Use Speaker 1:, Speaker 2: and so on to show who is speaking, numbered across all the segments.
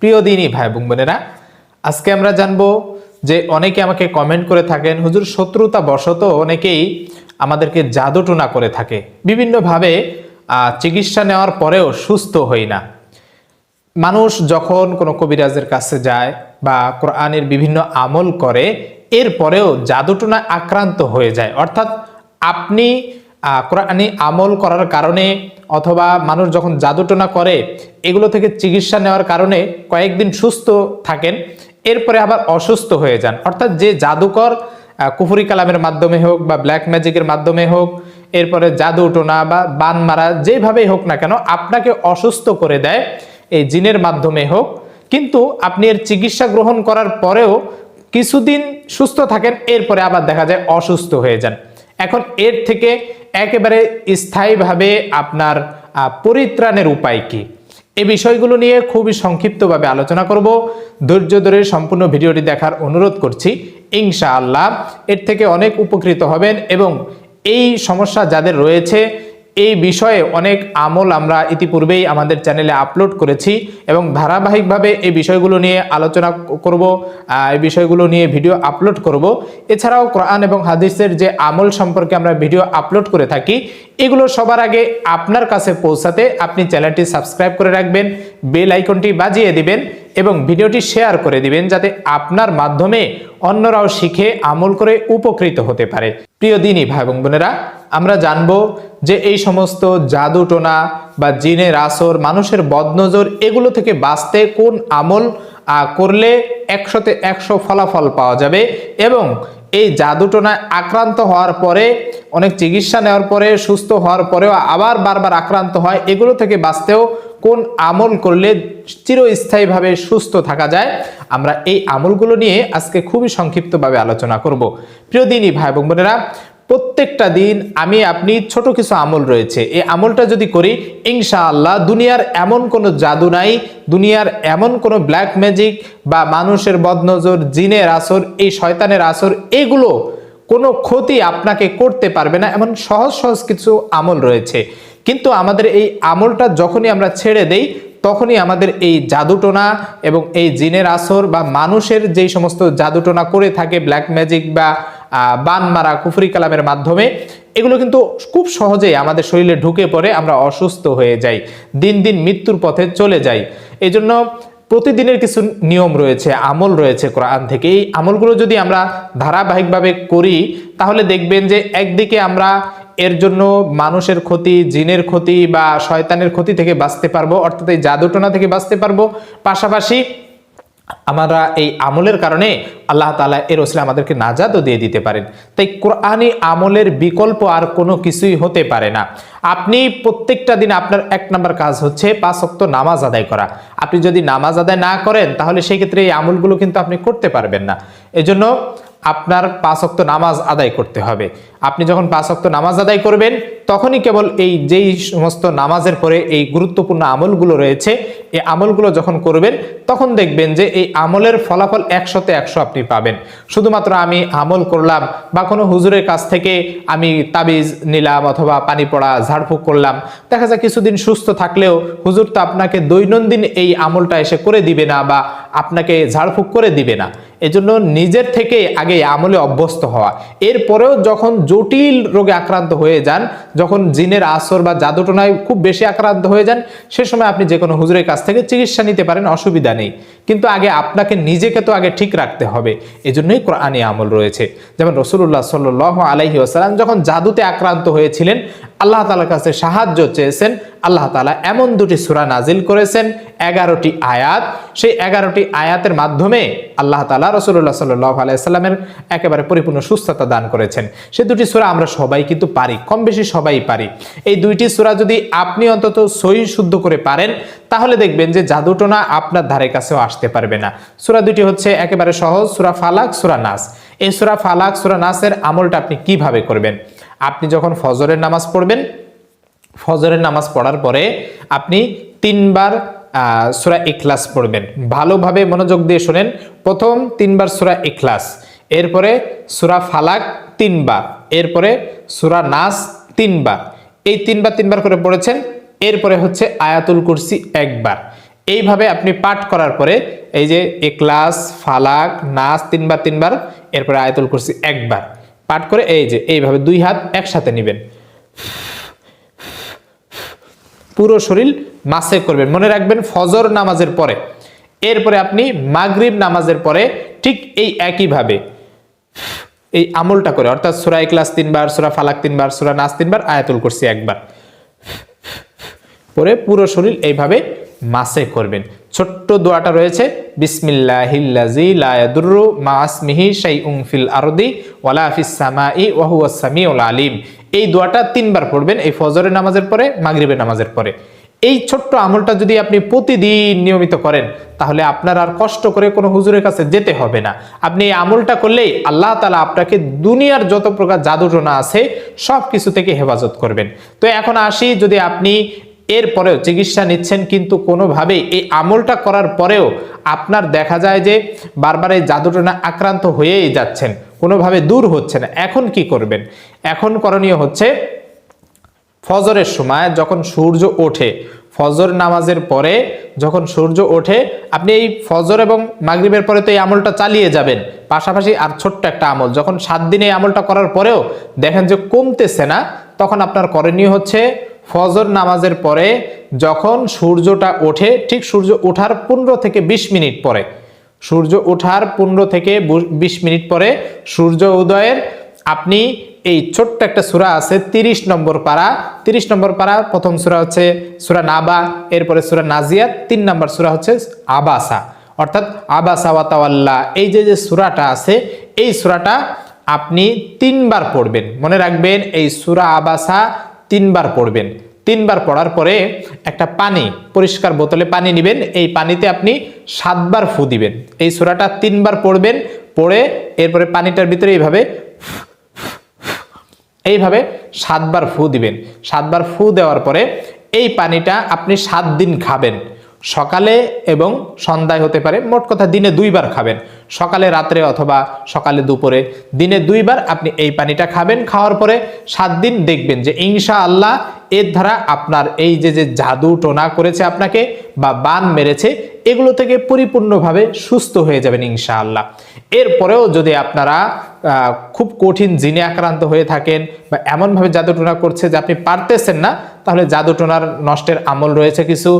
Speaker 1: প্রিয় দিনই ভাই বোন বোনেরা, আজকে আমরা জানব যে অনেকে আমাকে কমেন্ট করে থাকেন, হুজুর, শত্রুতা বশত অনেকেই আমাদেরকে জাদুটোনা করে থাকে। বিভিন্নভাবে চিকিৎসা নেওয়ার পরেও সুস্থ হই না। মানুষ যখন কোনো কবিরাজের কাছে যায় বা কোরআনের বিভিন্ন আমল করে, এরপরেও জাদুটোনা আক্রান্ত হয়ে যায়। অর্থাৎ আপনি কোরআনি আমল করার কারণে অথবা মানুষ যখন জাদুটোনা করে, এগুলো থেকে চিকিৎসা নেওয়ার কারণে কয়েকদিন সুস্থ থাকেন, এরপরে আবার অসুস্থ হয়ে যান। অর্থাৎ যে জাদুকর কুফুরি কালামের মাধ্যমে হোক বা ব্ল্যাক ম্যাজিকের মাধ্যমে হোক, এরপরে জাদু টোনা বা বান মারা যেভাবেই হোক না কেন, আপনাকে অসুস্থ করে দেয় এই জিনের মাধ্যমে হোক। কিন্তু আপনি এর চিকিৎসা গ্রহণ করার পরেও কিছুদিন সুস্থ থাকেন, এরপরে আবার দেখা যায় অসুস্থ হয়ে যান। এখন এর থেকে একেবারে স্থায়ীভাবে আপনার পরিত্রাণের উপায় কি? এই বিষয়গুলো নিয়ে খুবই সংক্ষিপ্তভাবে আলোচনা করব। ধৈর্য ধরে সম্পূর্ণ ভিডিওটি দেখার অনুরোধ করছি। ইনশাআল্লাহ এর থেকে অনেক উপকৃত হবেন এবং এই সমস্যা যাদের রয়েছে এই বিষয়ে অনেক আমল আমরা ইতিপূর্বেই আমাদের চ্যানেলে আপলোড করেছি এবং ধারাবাহিকভাবে এই বিষয়গুলো নিয়ে আলোচনা করব এই বিষয়গুলো নিয়ে ভিডিও আপলোড করব। এছাড়াও কোরআন এবং হাদিসের যে আমল সম্পর্কে আমরা ভিডিও আপলোড করে থাকি, এগুলো সবার আগে আপনার কাছে পৌঁছাতে আপনি চ্যানেলটি সাবস্ক্রাইব করে রাখবেন বেল আইকনটি বাজিয়ে দিবেন এবং ভিডিওটি শেয়ার করে দিবেন যাতে আপনার মাধ্যমে অন্যরাও শিখে আমল করে উপকৃত হতে পারে। প্রিয় দিনই ভাই বোনেরা আমরা জানব যে এই সমস্ত জাদু টোনা বা জিনের আসর মানুষের বদনজর এগুলো থেকে বাঁচতে কোন আমল করলে একশোতে একশো ফলাফল পাওয়া যাবে এবং এই জাদুটোনায় আক্রান্ত হওয়ার পরে, অনেক চিকিৎসা নেওয়ার পরে, সুস্থ হওয়ার পরেও আবার বারবার আক্রান্ত হয়, এগুলো থেকে বাঁচতেও কোন আমল করলে চিরস্থায়ীভাবে সুস্থ থাকা যায়? আমরা এই আমলগুলো নিয়ে আজকে খুবই সংক্ষিপ্তভাবে আলোচনা করব। প্রিয় দিনই ভাই এবং বোনেরা প্রত্যেকটা দিন আমি আপনি ছোট কিছু আমল রয়েছে। এই আমলটা যদি করি, ইনশাআল্লাহ দুনিয়ার এমন কোনো জাদু নাই, দুনিয়ার এমন কোনো ব্ল্যাক ম্যাজিক বা মানুষের বদনজর, জিনের আসর, এই শয়তানের আসর, এগুলো কোনো ক্ষতি আপনাকে করতে পারবে না, এমন সহজ সহজ কিছু আমল রয়েছে। কিন্তু আমাদের এই আমলটা যখনই আমরা ছেড়ে দেই তখনই আমাদের এই জাদুটোনা এবং এই জিনের আসর বা মানুষের যেই সমস্ত জাদুটোনা করে থাকে ব্ল্যাক ম্যাজিক বা বান মারা, কুফরি কালামের মাধ্যমে, এগুলো কিন্তু খুব সহজেই আমাদের শরীরে ঢুকে পড়ে, আমরা অসুস্থ হয়ে যাই, দিন দিন মৃত্যুর পথে চলে যাই। এই জন্য প্রতিদিনের কিছু নিয়ম রয়েছে, আমল রয়েছে কোরআন থেকে। এই আমলগুলো যদি আমরা ধারাবাহিকভাবে করি, তাহলে দেখবেন যে একদিকে আমরা এর জন্য মানুষের ক্ষতি, জিনের ক্ষতি বা শয়তানের ক্ষতি থেকে বাঁচতে পারব, অর্থাৎ এই জাদুটনা থেকে বাঁচতে পারব। পাশাপাশি আমরা এই আমলের কারণে আল্লাহ তালা এর ওসলে আমাদেরকে নাজাদও দিয়ে দিতে পারেন। তাই কোরআনি আমলের বিকল্প আর কোনো কিছুই হতে পারে না। আপনি প্রত্যেকটা দিন আপনার এক নম্বর কাজ হচ্ছে পাঁচ অক্ত নামাজ আদায় করা। আপনি যদি নামাজ আদায় না করেন, তাহলে সেই ক্ষেত্রে এই আমলগুলো কিন্তু আপনি করতে পারবেন না। এজন্য আপনার পাঁচ অক্ত নামাজ আদায় করতে হবে। আপনি যখন পাঁচ অক্ত নামাজ আদায় করবেন, তখনই কেবল এই যেই সমস্ত নামাজের পরে এই গুরুত্বপূর্ণ আমলগুলো রয়েছে, এই আমলগুলো যখন করবেন, তখন দেখবেন যে এই আমলের ফলাফল একশোতে একশো আপনি পাবেন। শুধুমাত্র আমি আমল করলাম বা কোনো হুজুরের কাছ থেকে আমি তাবিজ নিলাম অথবা পানি পড়া, ঝাড়ফুঁক করলাম, দেখা যায় কিছুদিন সুস্থ থাকলেও হুজুর তো আপনাকে দৈনন্দিন এই আমলটা এসে করে দিবে না বা আপনাকে ঝাড়ফুঁক করে দিবে না। এজন্য নিজের থেকে আগে আমলে অভ্যস্ত হওয়া। এরপরেও যখন জটিল রোগে আক্রান্ত হয়ে যান। যখন জিনের আসর বা জাদুটনায় খুব বেশি আক্রান্ত হয়ে যান, সে সময় আপনি যে কোনো হুজুরের কাছ থেকে চিকিৎসা নিতে পারেন, অসুবিধা নেই। কিন্তু আগে আপনাকে নিজেকে তো আগে ঠিক রাখতে হবে। এজন্যই কোরআনী আমল রয়েছে। যেমন রসুল্লাহ সাল আলাইহি আসালাম যখন জাদুতে আক্রান্ত হয়েছিলেন, আল্লাহ তালার কাছে সাহায্য চেয়েছেন। আল্লাহ তালা এমন দুটি সুরা নাজিল করেছেন, এগারোটি আয়াত। সেই এগারোটি আয়াতের মাধ্যমে আল্লাহ তালা রসুল্লাহ সাল্লাহ আলাইসাল্লামের একেবারে পরিপূর্ণ সুস্থতা দান করেছেন। সে দুটি সুরা আমরা সবাই কিন্তু পারি কম বেশি সবাই পারি। এই দুইটি সুরা যদি আপনি অন্তত সই শুদ্ধ করে পারেন তাহলে দেখবেন যে জাদুটোনা আপনার ধারে কাছেও আসতে পারবে না। সুরা দুটি হচ্ছে একেবারে সহজ, সুরা ফালাক, সুরা নাস। এই সুরা ফালাক, সুরা নাসের আমলটা আপনি কীভাবে করবেন? আপনি যখন ফজরের নামাজ পড়বেন, ফজরের নামাজ পড়ার পরে আপনি তিনবার সুরা ইখলাস পড়বেন। ভালোভাবে মনোযোগ দিয়ে শোনেন, প্রথম তিনবার সুরা ইখলাস, এরপরে সুরা ফালাক তিনবার, এরপরে সুরা নাস তিনবার। এই তিনবার তিনবার করে পড়েছেন এরপরে হচ্ছে আয়াতুল কুরসি একবার। এইভাবে আপনি পাঠ করার পরে এই যে এক্লাস ফালাক নাচ তিনবার তিনবার, এরপরে আয়াতুল কুরসি একবার। পাঠ করে এই যে এইভাবে দুই হাত একসাথে নেবেন। পুরো শরীর মাসে করবেন। মনে রাখবেন ফজর নামাজের পরে। এরপরে আপনি মাগরিব নামাজের পরে ঠিক এই একইভাবে এই আমলটা করে। অর্থাৎ সুরা ইকলাস তিনবার, সুরা ফালাক তিনবার, সুরা নাচ তিনবার, আয়াতুল কুরসি একবার। পরে পুরো শরীর এইভাবে মাসে করবেন। ছোট্ট দোয়াটা রয়েছে, বিসমিল্লাহিল্লাজি লা ইয়াদুররু মা আসমিহি শাইউন ফিল আরদি ওয়ালা ফিস সামাই ওয়া হুয়াস সামিউল আলিম। এই দোয়াটা তিনবার পড়বেন, এই ফজরের নামাজের পরে, মাগরিবের নামাজের পরে। এই ছোট্ট আমলটা যদি আপনি প্রতিদিন নিয়মিত করেন, তাহলে আপনার আর কষ্ট করে কোনো হুজুরের কাছে যেতে হবে না। আপনি এই আমলটা করলেই আল্লাহ তালা আপনাকে দুনিয়ার যত প্রকার জাদুটনা আছে সব কিছু থেকে হেফাজত করবেন। তো এখন আসি, যদি আপনি এরপরেও চিকিৎসা নিচ্ছেন কিন্তু কোনোভাবেই। এই আমলটা করার পরেও আপনার দেখা যায় যে বারবার এই জাদুটনা আক্রান্ত হয়েই যাচ্ছেন, কোনোভাবে দূর হচ্ছে না। এখন কি করবেন? এখন করণীয় হচ্ছে ফজরের সময় যখন সূর্য ওঠে, ফজর নামাজের পরে যখন সূর্য ওঠে, আপনি এই ফজর এবং মাগরিবের পরে তো এই আমলটা চালিয়ে যাবেন। পাশাপাশি আর ছোট্ট একটা আমল, যখন সাত দিনে এই আমলটা করার পরেও দেখেন যে কমতেছে না, তখন আপনার করণীয় হচ্ছে ফজর নামাজের পরে যখন সূর্যটা ওঠে, ঠিক সূর্য ওঠার পনেরো থেকে বিশ মিনিট পরে। সূর্য ওঠার পনেরো থেকে বিশ মিনিট পরে সূর্য উদয়ের আপনি এই ছোট্ট একটা সুরা আছে, তিরিশ নম্বর পারা। তিরিশ নম্বর পারা, প্রথম সুরা হচ্ছে সুরা নাবা, এরপরে সুরা নাজিয়াত, তিন নম্বর সুরা হচ্ছে আবাসা। অর্থাৎ আবাসা ওয়াতাওয়াল্লা এই যে যে সুরাটা আছে, এই সুরাটা আপনি তিনবার পড়বেন। মনে রাখবেন, এই সুরা আবাসা তিনবার পড়বেন। তিনবার পড়ার পরে একটা পানি, পরিষ্কার বোতলে পানি নেবেন। এই পানিতে আপনি সাতবার ফু দিবেন। এই সুরাটা তিনবার পড়বেন, পড়ে এরপরে পানিটার ভিতরে এইভাবে এইভাবে সাতবার ফু দিবেন। সাতবার ফু দেওয়ার পরে এই পানিটা আপনি সাত দিন খাবেন। সকালে এবং সন্ধ্যায় হতে পারে, মোট কথা দিনে দুইবার খাবেন। সকালে রাত্রে অথবা সকালে দুপুরে। দিনে দুইবার আপনি এই পানিটা খাবেন, খাওয়ার পরে সাত দিন দেখবেন যে ইনশা আল্লাহ এর দ্বারা আপনার এই যে যে জাদু টোনা করেছে আপনাকে বা বান মেরেছে, এগুলো থেকে পরিপূর্ণভাবে সুস্থ হয়ে যাবেন ইনশাআল্লাহ। এরপরেও যদি আপনারা খুব কঠিন জিনে আক্রান্ত হয়ে থাকেন বা এমনভাবে জাদু টোনা করছে যে আপনি পারতেছেন না তাহলে জাদুটোনার নষ্টের আমল রয়েছে কিছু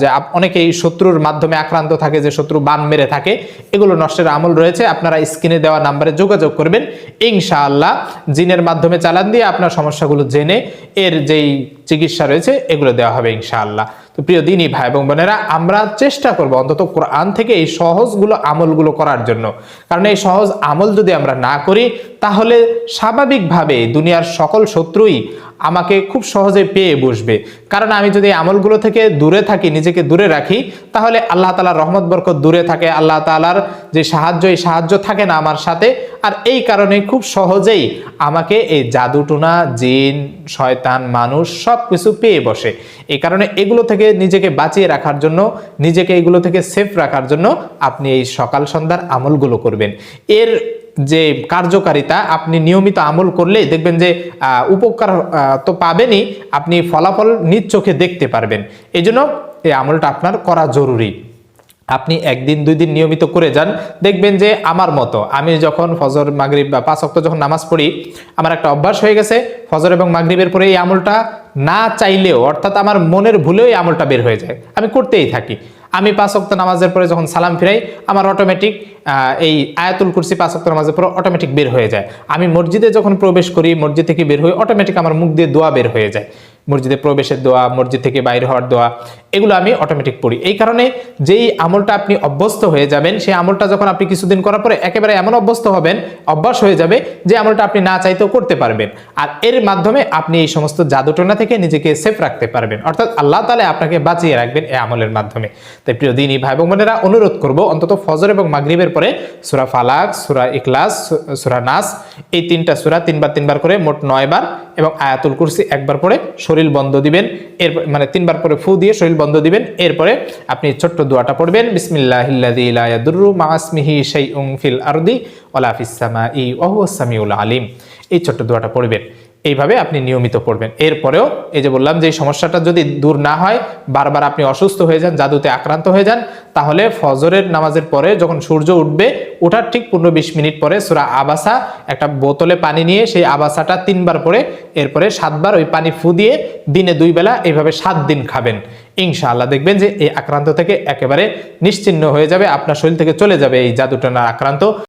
Speaker 1: যে অনেকেই শত্রুর মাধ্যমে আক্রান্ত থাকে, যে শত্রু বান মেরে থাকে, এগুলো নষ্টের আমল রয়েছে। আপনারা স্ক্রিনে দেওয়া নাম্বারে যোগাযোগ করবেন। ইনশাআল্লাহ, জিনের মাধ্যমে চালান দিয়ে আপনার সমস্যাগুলো জেনে, এর যেই চিকিৎসা রয়েছে, এগুলো দেওয়া হবে ইনশাআল্লাহ। তো প্রিয় দিনই ভাই এবং বোনেরা, আমরা চেষ্টা করব অন্তত কোরআন থেকে এই সহজগুলো, আমলগুলো করার জন্য। কারণ এই সহজ আমল যদি আমরা না করি, তাহলে স্বাভাবিকভাবে দুনিয়ার সকল শত্রুই আমাকে খুব সহজে পেয়ে বসবে। কারণ আমি যদি আমলগুলো থেকে দূরে থাকি, নিজেকে দূরে রাখি, তাহলে আল্লাহ তালার রহমত, বরকত দূরে থাকে। আল্লাহ তালার যে সাহায্য, এই সাহায্য থাকে না আমার সাথে। আর এই কারণে খুব সহজেই আমাকে এই জাদুটুনা, জিন, শয়তান, মানুষ সব কিছু পেয়ে বসে। এই কারণে এগুলো থেকে নিজেকে বাঁচিয়ে রাখার জন্য, নিজেকে এগুলো থেকে সেফ রাখার জন্য আপনি এই সকাল সন্ধ্যার আমলগুলো করবেন। এর যে কার্যকারিতা, আপনি নিয়মিত আমল করলে দেখবেন যে উপকার তো পাবেনই, আপনি ফলাফল নিজ চোখে দেখতে পারবেন। এই জন্য এই আমলটা আপনার করা জরুরি। আপনি একদিন, দুই দিন নিয়মিত করে যান, দেখবেন যে আমার মতো, আমি যখন ফজর, মাগরিব বা পাঁচ অক্ট যখন নামাজ পড়ি, আমার একটা অভ্যাস হয়ে গেছে, ফজর এবং মাগরিবের পরে এই আমলটা না চাইলেও, অর্থাৎ আমার মনের ভুলেও এই আমলটা বের হয়ে যায়। আমি করতেই থাকি। আমি পাঁচ অক্ত নামাজের পরে যখন সালাম ফিরাই, আমার অটোমেটিক এই আয়াতুল কুরসি পাঁচ অক্ত নামাজের পরে অটোমেটিক বের হয়ে যায়। আমি মসজিদে যখন প্রবেশ করি, মসজিদ থেকে বের হয়ে অটোমেটিক আমার মুখ দিয়ে দোয়া বের হয়ে যায়। মসজিদে প্রবেশের দোয়া, মসজিদ থেকে বাইরে হওয়ার দোয়া, এগুলো আমি অটোমেটিক পড়ি। এই কারণে যেই আমলটা আপনি অভ্যস্ত হয়ে যাবেন, সেই আমলটা যখন আপনি কিছুদিন করার পরে একেবারে এমন অভ্যস্ত হবেন, অভ্যাস হয়ে যাবে যে আমলটা আপনি না চাইতেও করতে পারবেন। আর এর মাধ্যমে আপনি এই সমস্ত জাদুটনা থেকে নিজেকে সেফ রাখতে পারবেন। অর্থাৎ আল্লাহ তালে আপনাকে বাঁচিয়ে রাখবেন এই আমলের মাধ্যমে। তাই প্রিয় দিনই ভাই বোনেরা, অনুরোধ করব, অন্তত ফজর এবং মাগরিবের পরে সুরা ফালাক, সুরা ইকলাস সুরা নাস, এই তিনটা সুরা তিনবার তিনবার করে মোট নয় বার এবং আয়াতুল কুরসি একবার পরে শরীর বন্ধ দিবেন, এর মানে তিনবার পরে ফু দিয়ে শরীর বন্ধ দিবেন, এরপরে আপনি ছোট্ট দোয়াটা পড়বেন বিসমিল্লাহিল্লাদিল্লাদুরু মাসমিহি শাইউন ফিল আরদি ওয়ালা ফিস সামাই ওয়া হুয়াস সামিউল আলিম। এই ছোট্ট দোয়াটা পড়বেন। এইভাবে আপনি নিয়মিত পড়বেন। এরপরেও এই যে বললাম যে সমস্যাটা যদি দূর না হয়, বারবার আপনি অসুস্থ হয়ে যান, জাদুতে আক্রান্ত হয়ে যান, তাহলে ফজরের নামাজের পরে যখন সূর্য উঠবে, ওঠার ঠিক পনেরো বিশ মিনিট পরে সুরা আবাসা একটা বোতলে পানি নিয়ে সেই আবাসাটা তিনবার পরে এরপরে সাতবার ওই পানি ফু দিয়ে দিনে দুই বেলা এইভাবে সাত দিন খাবেন। ইনশাআল্লাহ দেখবেন যে এই আক্রান্ত থেকে একেবারে নিশ্চিহ্ন হয়ে যাবে, আপনার শরীর থেকে চলে যাবে এই জাদুটনার আক্রান্ত।